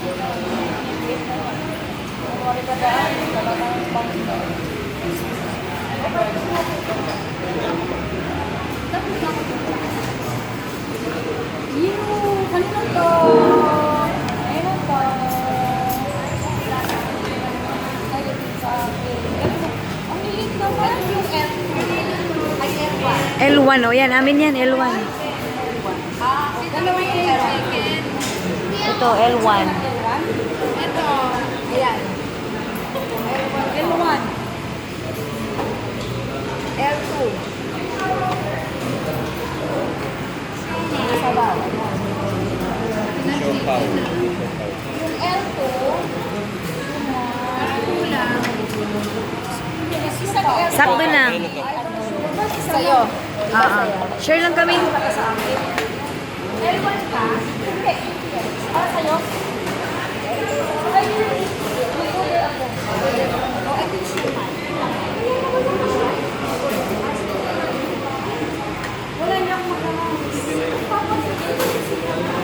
L1. L1, o yan, amin yan, L1. Ah, dalawa yung L1. Ito, L1. L1? Ito. Ayan. L1. L2. Sa bawah. Yung L2, kulang. Isang L2. Sakto na. Ano? Sa'yo. Ah, ah. Share lang kami.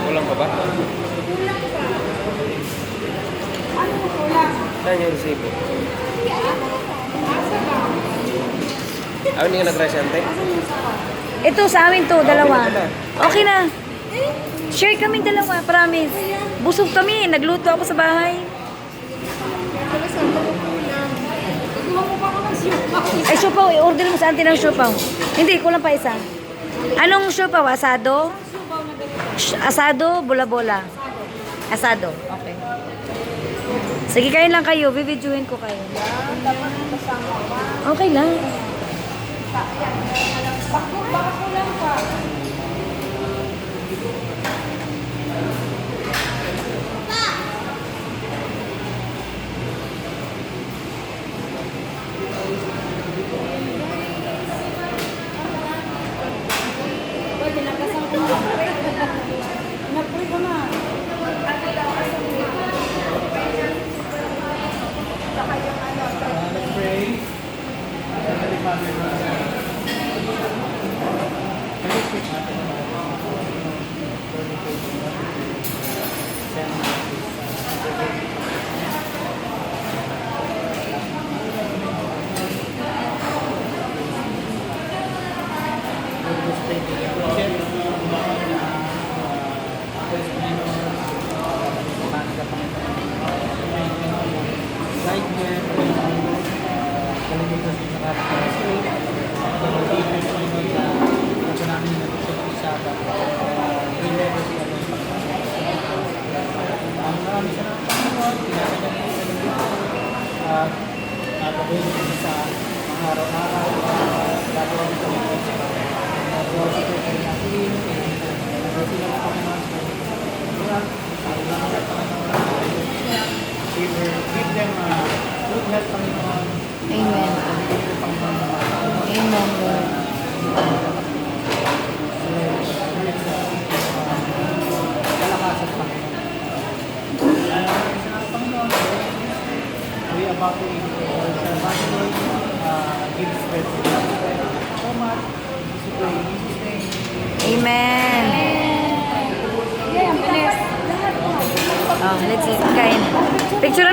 Kulang pa ba? Kulang pa. Ano kulang? Saan yung resibo? Asa ba? Ah, hindi ka nag-resyante? Ito, sa amin to, dalawa. Okay na. Share kami dalawa, promise. Busog kami, nagluto ako sa bahay. Ay, siopaw, i-order mo sa auntie ng siopaw. Hindi, kulang pa isa. Anong siopaw? Asado? Asado, bola-bola. Asado, okay. Sige, kain lang kayo. Bibidyoin ko kayo. Okay lang. At gagawin ko sa mga araw-araw Amen. Amen, Lord. about the or the Lord uh, gives birth to so much. This is Amen. Yeah, I'm blessed. Oh, let's eat kain. Picture